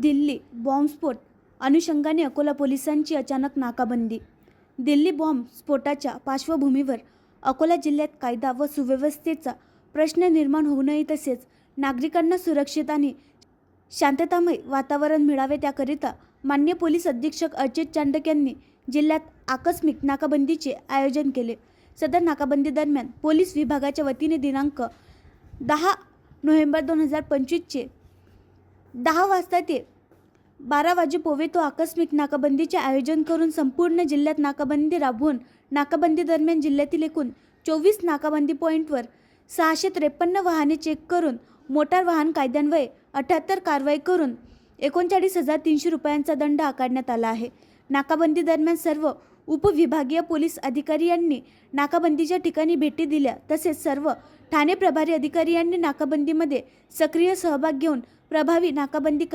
दिल्ली बॉम्बस्फोट अनुषंगाने अकोला पोलिसांची अचानक नाकाबंदी. दिल्ली बॉम्ब स्फोटाच्या पार्श्वभूमीवर अकोला जिल्ह्यात कायदा व सुव्यवस्थेचा प्रश्न निर्माण होऊ नये तसेच नागरिकांना सुरक्षित आणि शांततामय वातावरण मिळावे त्याकरिता मान्य पोलीस अधीक्षक अजित चांडक यांनी जिल्ह्यात आकस्मिक नाकाबंदीचे आयोजन केले. सदर नाकाबंदी दरम्यान पोलीस विभागाच्या वतीने दिनांक दहा नोव्हेंबर दोन हजार पंचवीसचे दहा वाजता ते बारा वाजेपोवे तो आकस्मिक नाकाबंदीचे आयोजन करून संपूर्ण जिल्ह्यात नाकाबंदी राबवून नाकाबंदीदरम्यान जिल्ह्यातील एकूण चोवीस नाकाबंदी पॉईंटवर सहाशे त्रेपन्न वाहने चेक करून मोटार वाहन कायद्यान्वये अठ्याहत्तर कारवाई करून एकोणचाळीस हजार तीनशे रुपयांचा दंड आकारण्यात आला आहे. नाकाबंदी दरम्यान सर्व उपविभागीय पोलीस अधिकारी यांनी नाकाबंदीच्या ठिकाणी भेटी दिल्या तसेच सर्व ठाणे प्रभारी अधिकारी यांनी नाकाबंदीमध्ये सक्रिय सहभाग घेऊन प्रभावी नाकाबंदी कर